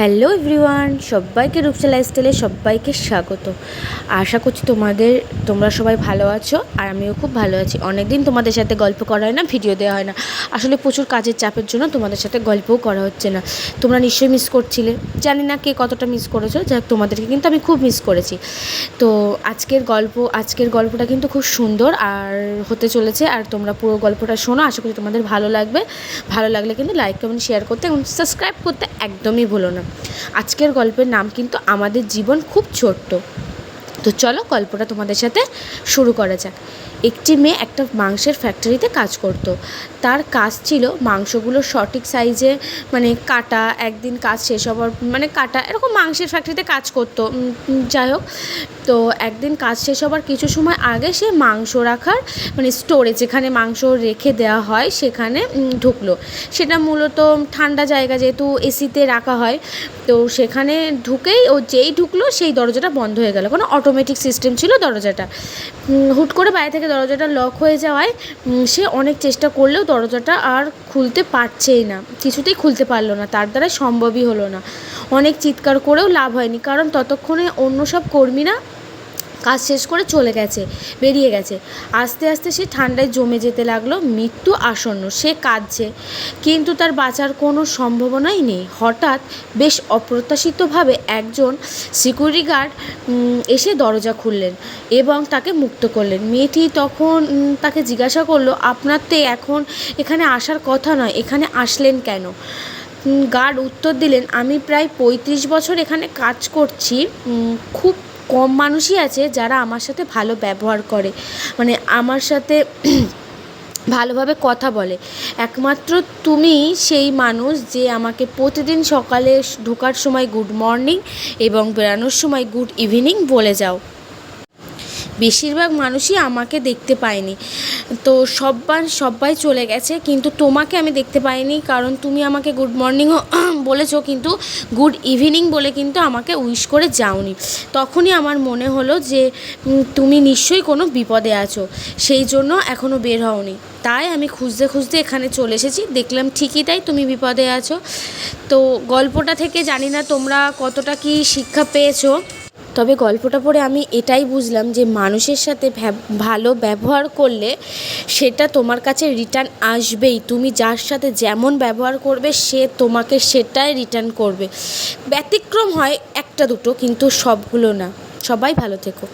Hello everyone, সবাইকে রূপসা লাইফস্টাইলে সবাইকে স্বাগত। আশা করছি তোমাদের, তোমরা সবাই ভালো আছো আর আমিও খুব ভালো আছি। অনেক দিন তোমাদের সাথে গল্প করা হয় না ভিডিও দেওয়া হয় না। আসলে প্রচুর কাজের চাপের জন্য তোমাদের সাথে গল্পও করা হচ্ছে না। তোমরা নিশ্চয়ই মিস করছিলে। জানি না কে কতটা মিস করেছ, যাক তোমাদেরকে কিন্তু আমি খুব মিস করেছি। তো আজকের গল্প, আজকের গল্পটা কিন্তু খুব সুন্দর আর হতে চলেছে। আর তোমরা পুরো গল্পটা শোনো, আশা করি তোমাদের ভালো লাগবে। ভালো লাগলে কিন্তু লাইক কমেন্ট শেয়ার করতে এবং সাবস্ক্রাইব করতে একদমই ভুলো না। আজকের গল্পের নাম কিন্তু আমাদের জীবন খুব ছোট্ট। তো চলো গল্পটা তোমাদের সাথে শুরু করা যাক। একটি মেয়ে একটা মাংসের ফ্যাক্টরিতে কাজ করতো। তার কাজ ছিল মাংসগুলো সঠিক সাইজে মানে কাটা, একদিন কাজ শেষ হওয়ার মানে কাটা, এরকম মাংসের ফ্যাক্টরিতে কাজ করতো। যাই হোক, তো একদিন কাজ শেষ হওয়ার কিছু সময় আগে সে মাংস রাখার মানে স্টোরে যেখানে মাংস রেখে দেওয়া হয়, সেখানে ঢুকলো। সেটা মূলত ঠান্ডা জায়গা যেহেতু এসিতে রাখা হয়, তো সেখানে ঢুকেই ও যেই ঢুকলো, সেই দরজাটা বন্ধ হয়ে গেল। কোনো অটোমেটিক সিস্টেম ছিল দরজাটা। হুট করে বাইরে থেকে দরজাটা লক হয়ে যাওয়ায় সে অনেক চেষ্টা করলেও দরজাটা আর খুলতে পারছেই না। কিছুতেই খুলতে পারল না, তার দ্বারা সম্ভবই হলো না। অনেক চিৎকার করেও লাভ হয়নি, কারণ ততক্ষণে অন্য সব কর্মীরা কাজ শেষ করে চলে গেছে, বেরিয়ে গেছে। আস্তে আস্তে সে ঠান্ডায় জমে যেতে লাগল, মৃত্যু আসন্ন, সে কাঁদছে। কিন্তু তার বাঁচার কোনো সম্ভাবনাই নেই। হঠাৎ বেশ অপ্রত্যাশিতভাবে একজন সিকিউরিটি গার্ড এসে দরজা খুললেন এবং তাকে মুক্ত করলেন। মেয়েটি তখন তাকে জিজ্ঞাসা করল, আপনার তো এখন এখানে আসার কথা নয়, এখানে আসলেন কেন? গার্ড উত্তর দিলেন, আমি প্রায় পঁয়ত্রিশ বছর এখানে কাজ করছি খুব কম মানুষই আছে যারা আমার সাথে ভালো ব্যবহার করে। মানে আমার সাথে ভালোভাবে কথা বলে। একমাত্র তুমি সেই মানুষ যে আমাকে প্রতিদিন সকালে ঢোকার সময় গুড মর্নিং এবং বেরানোর সময় গুড ইভিনিং বলে যাও। বেশিরভাগ মানুষই আমাকে দেখতে পায়নি। তো সব্বান সবাই চলে গেছে, কিন্তু তোমাকে আমি দেখতে পাইনি, কারণ তুমি আমাকে গুড মর্নিংও বলেছ, কিন্তু গুড ইভিনিং বলে কিন্তু আমাকে উইশ করে যাওনি। তখনই আমার মনে হলো যে তুমি নিশ্চয়ই কোনো বিপদে আছো, সেই জন্য এখনও বের হওনি। তাই আমি খুঁজতে খুঁজতে এখানে চলে এসেছি, দেখলাম ঠিকই তাই তুমি বিপদে আছো। তো গল্পটা থেকে জানি না তোমরা কতটা কি শিক্ষা পেয়েছ। তবে গল্পটা পড়ে আমি এটাই বুঝলাম যে মানুষের সাথে ভালো ব্যবহার করলে সেটা তোমার কাছে রিটার্ন আসবেই। তুমি যার সাথে যেমন ব্যবহার করবে, সে তোমাকে সেটাই রিটার্ন করবে। ব্যতিক্রম হয় একটা দুটো, কিন্তু সবগুলো না। সবাই ভালো থেকো।